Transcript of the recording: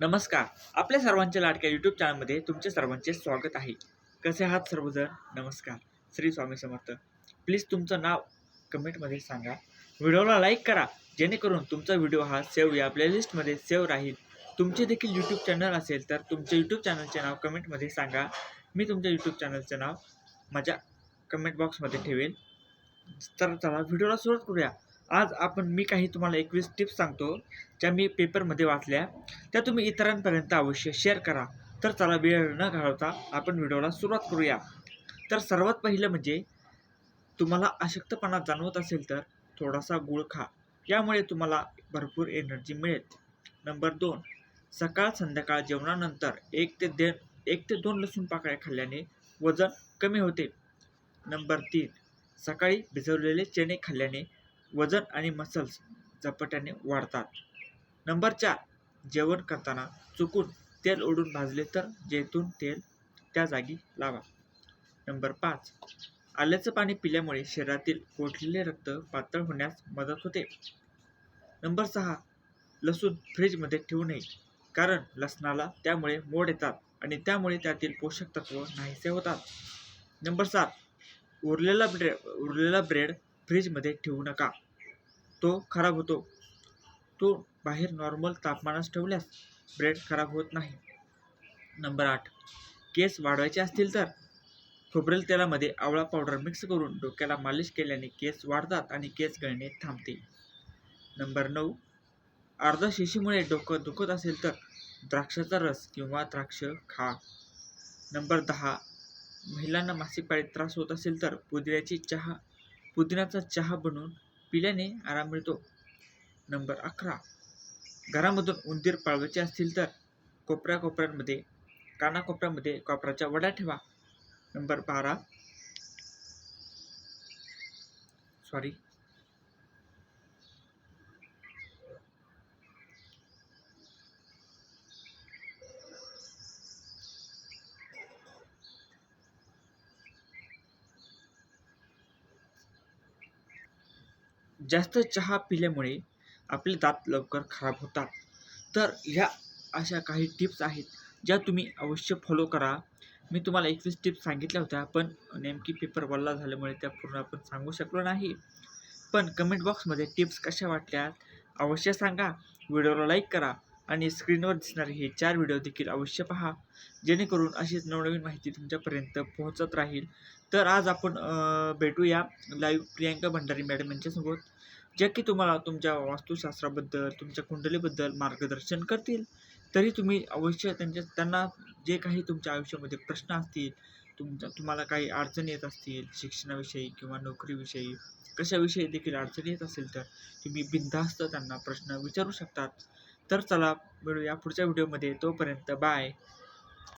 नमस्कार. आपल्या सर्वांच्या लाडक्या यूट्यूब चॅनलमध्ये तुमचे सर्वांचे स्वागत आहे. कसे आहात सर्वजण? नमस्कार. श्री स्वामी समर्थ. प्लीज तुमचं नाव कमेंटमध्ये सांगा. व्हिडिओला लाईक करा. जेणेकरून तुमचा व्हिडिओ हा सेव्ह या प्लेलिस्टमध्ये सेव्ह राहील. तुमचे देखील यूट्यूब चॅनल असेल तर तुमच्या यूट्यूब चॅनलचे नाव कमेंटमध्ये सांगा. मी तुमच्या यूट्यूब चॅनलचं नाव माझ्या कमेंट बॉक्समध्ये ठेवेल तर चला व्हिडिओला सुरुवात करूया. आज आपण मी काही तुम्हाला एकवीस टिप्स सांगतो ज्या मी पेपरमध्ये वाचल्या. त्या तुम्ही इतरांपर्यंत अवश्य शेअर करा. तर चला वेळ न घालवता आपण व्हिडिओला सुरुवात करूया. तर सर्वात पहिलं म्हणजे तुम्हाला अशक्तपणा जाणवत असेल तर थोडासा गुळ खा. यामुळे तुम्हाला भरपूर एनर्जी मिळेल. नंबर दोन सकाळ संध्याकाळ जेवणानंतर एक ते दे एक ते दोन लसूण पाकळ्या खाल्ल्याने वजन कमी होते. नंबर तीन सकाळी भिजवलेले चणे खाल्ल्याने वजन आणि मसल्स झपाट्याने वाढतात. नंबर चार जेवण करताना चुकून तेल ओढून भाजले तर जेथून तेल त्या जागी लावा. नंबर पाच आल्याचं पाणी पिल्यामुळे शरीरातील कोठलेले रक्त पातळ होण्यास मदत होते. नंबर सहा लसूण फ्रीजमध्ये ठेवू नये कारण लसणाला त्यामुळे मोड येतात आणि त्यामुळे त्यातील पोषक तत्व नाहीसे होतात. नंबर सात उरलेला ब्रेड उरलेला ब्रेड फ्रीजमध्ये ठेवू नका. तो खराब होतो. तो बाहेर नॉर्मल तापमानास ठेवल्यास ब्रेड खराब होत नाही. नंबर आठ केस वाढवायचे असतील तर? खोबरेल तेलामध्ये आवळा पावडर मिक्स करून डोक्याला मालिश केल्याने केस वाढतात आणि केस गळणे थांबते. नंबर नऊ अर्धा शिशीमुळे डोकं दुखत असेल तर द्राक्षाचा रस किंवा द्राक्ष खा. नंबर दहा महिलांना मासिक पाळीत त्रास होत असेल तर पुदिन्याची चहा पुदिन्याचा चहा बनवून पिल्याने आराम मिळतो. नंबर अकरा. घरामधून उंदीर पाळवायचे असतील तर कोपऱ्या कोपऱ्यांमध्ये कानाकोपऱ्यामध्ये कोपऱ्याच्या वड्या ठेवा. नंबर बारा. सॉरी जास्त चहा पिल्यामुळे आपले दात लवकर खराब होतात. तर ह्या अशा काही टिप्स आहेत ज्या तुम्ही अवश्य फॉलो करा. मी तुम्हाला एकवीस टिप्स सांगितल्या होत्या पण नेमकी पेपर वल्ला झाल्यामुळे त्या पूर्ण आपण सांगू शकलो नाही. पण कमेंट बॉक्समध्ये टिप्स कशा वाटल्या अवश्य सांगा. व्हिडिओला लाईक करा आणि स्क्रीनवर दिसणारे हे चार व्हिडिओ देखील अवश्य पहा. जेणेकरून अशीच नवनवीन माहिती तुमच्यापर्यंत पोहोचत राहील. तर आज आपण भेटूया लाईव्ह प्रियांका भंडारी मॅडम यांच्यासोबत. ज्या की तुम्हाला तुमच्या वास्तुशास्त्राबद्दल तुमच्या कुंडलीबद्दल मार्गदर्शन करतील तरी तुम्ही अवश्य त्यांच्या त्यांना जे काही तुमच्या आयुष्यामध्ये प्रश्न असतील तुमच्या तुम्हाला काही अडचणी येत असतील शिक्षणाविषयी किंवा नोकरीविषयी कशाविषयी देखील अडचणी येत असेल तर तुम्ही बिनधास्त त्यांना प्रश्न विचारू शकतात. तर चला मिळूया पुढच्या व्हिडिओमध्ये. तोपर्यंत बाय.